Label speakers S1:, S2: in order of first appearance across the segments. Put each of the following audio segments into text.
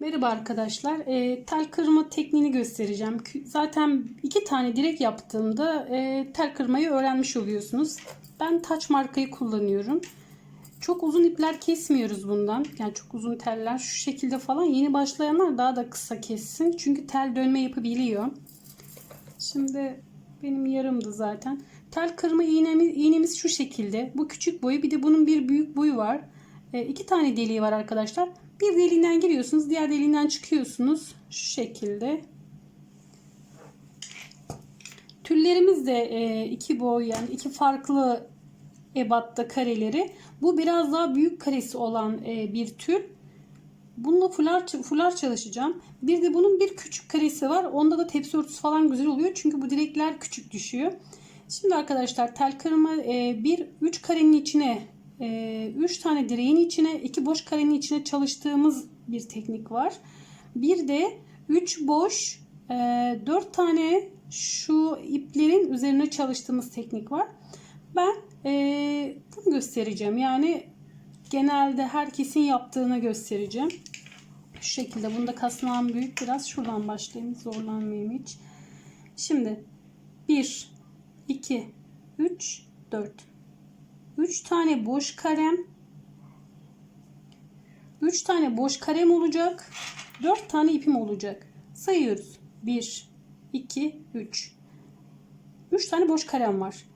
S1: Merhaba arkadaşlar. E, tel kırma tekniğini göstereceğim. Zaten iki tane direk yaptığımda e, tel kırmayı öğrenmiş oluyorsunuz. Ben taç markayı kullanıyorum. Çok uzun ipler kesmiyoruz bundan. Yani çok uzun teller şu şekilde falan. Yeni başlayanlar daha da kısa kessin. Çünkü tel dönme yapabiliyor. Şimdi benim yarımdı zaten. Tel kırma iğnemiz, iğnemiz şu şekilde. Bu küçük boyu bir de bunun bir büyük boyu var. E, iki tane deliği var arkadaşlar. Bir deliğinden giriyorsunuz. Diğer deliğinden çıkıyorsunuz. Şu şekilde. Tüllerimiz de e, iki boy yani iki farklı ebatta kareleri. Bu biraz daha büyük karesi olan e, bir tül. Bununla fular, fular çalışacağım. Bir de bunun bir küçük karesi var. Onda da tepsi örtüsü falan güzel oluyor. Çünkü bu direkler küçük düşüyor. Şimdi arkadaşlar tel kırma e, bir üç karenin içine 3 tane direğin içine 2 boş karenin içine çalıştığımız bir teknik var. Bir de 3 boş 4 tane şu iplerin üzerine çalıştığımız teknik var. Ben e, bunu göstereceğim. Yani genelde herkesin yaptığını göstereceğim. Şu şekilde. Bunda kasnağım büyük. Biraz şuradan başlayayım. Zorlanmayayım hiç. Şimdi 1, 2, 3, 4. 3 tane boş karem. 3 tane boş karem olacak. 4 tane ipim olacak. Sayıyoruz. 1 2 3 3 tane boş karem var.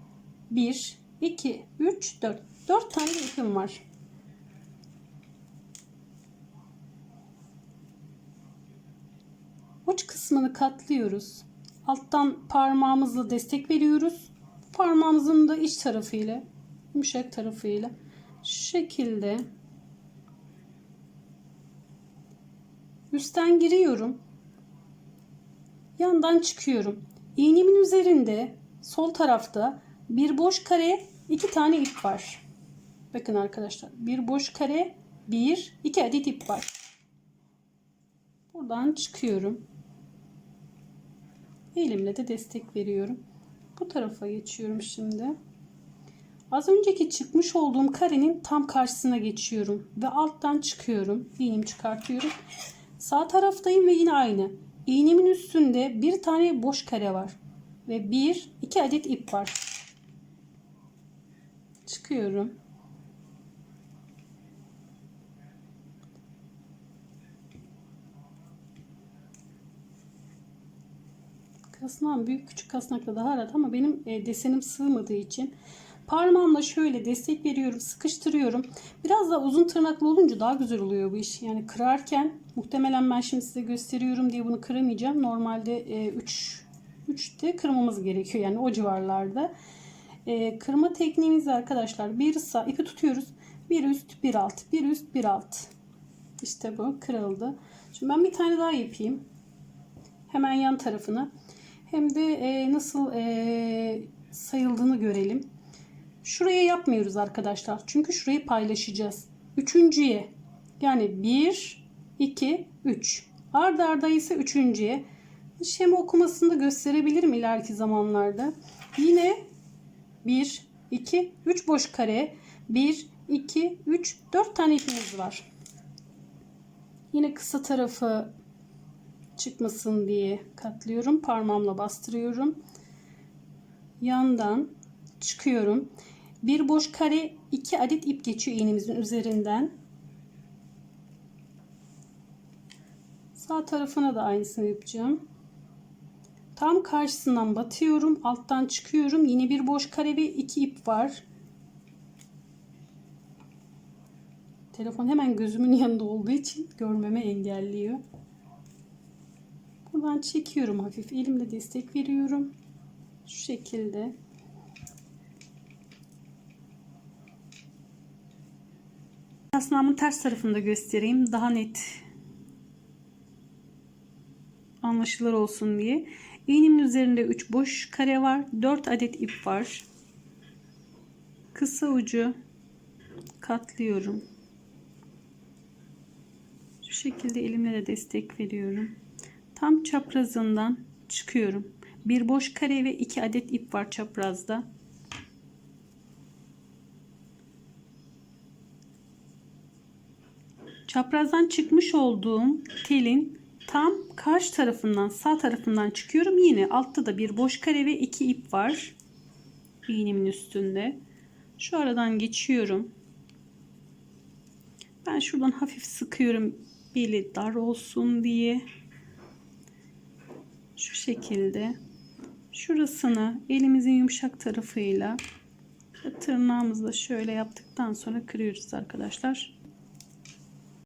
S1: 1 2 3 4 4 tane ipim var. Uç kısmını katlıyoruz. Alttan parmağımızla destek veriyoruz. Parmağımızın da iç tarafıyla yumuşak tarafıyla şu şekilde üstten giriyorum. Yandan çıkıyorum. İğnemin üzerinde sol tarafta bir boş kare iki tane ip var. Bakın arkadaşlar bir boş kare bir iki adet ip var. Buradan çıkıyorum. Elimle de destek veriyorum. Bu tarafa geçiyorum şimdi Az önceki çıkmış olduğum karenin tam karşısına geçiyorum ve alttan çıkıyorum. İğnemi çıkartıyorum. Sağ taraftayım ve yine aynı. İğnemin üstünde bir tane boş kare var ve bir iki adet ip var. Çıkıyorum. Kasnağım büyük küçük kasnakla daha rahat ama benim e, desenim sığmadığı için Parmağımla şöyle destek veriyorum, sıkıştırıyorum. Biraz daha uzun tırnaklı olunca daha güzel oluyor bu iş. Yani kırarken muhtemelen ben şimdi size gösteriyorum diye bunu kıramayacağım. Normalde 3 e, 3'te kırmamız gerekiyor yani o civarlarda. E, kırma tekniğimiz arkadaşlar bir sağ ipi tutuyoruz. Bir üst, bir alt, bir üst, bir alt. İşte bu kırıldı. Şimdi ben bir tane daha yapayım. Hemen yan tarafını. Hem de e, nasıl e, sayıldığını görelim. Şuraya yapmıyoruz arkadaşlar. Çünkü şurayı paylaşacağız. Üçüncüye yani 1, 2, 3. Arda arda ise üçüncüye. Şema okumasını da gösterebilirim ileriki zamanlarda. Yine 1, 2, 3 boş kare. 1, 2, 3, 4 tane ipimiz var. Yine kısa tarafı çıkmasın diye katlıyorum. Parmağımla bastırıyorum. Yandan çıkıyorum. Bir boş kare iki adet ip geçiyor iğnemizin üzerinden. Sağ tarafına da aynısını yapacağım. Tam karşısından batıyorum. Alttan çıkıyorum. Yine bir boş kare ve iki ip var. Telefon hemen gözümün yanında olduğu için görmeme engelliyor. Buradan çekiyorum hafif. Elimle destek veriyorum. Şu şekilde. Kasnağımın ters tarafını da göstereyim. Daha net anlaşılır olsun diye. İğnemin üzerinde 3 boş kare var. 4 adet ip var. Kısa ucu katlıyorum. Şu şekilde elimle de destek veriyorum. Tam çaprazından çıkıyorum. Bir boş kare ve 2 adet ip var çaprazda. Çaprazdan çıkmış olduğum telin tam karşı tarafından sağ tarafından çıkıyorum. Yine altta da bir boş kare ve iki ip var. İğnemin üstünde. Şu aradan geçiyorum. Ben şuradan hafif sıkıyorum beli dar olsun diye. Şu şekilde. Şurasını elimizin yumuşak tarafıyla tırnağımızla şöyle yaptıktan sonra kırıyoruz arkadaşlar.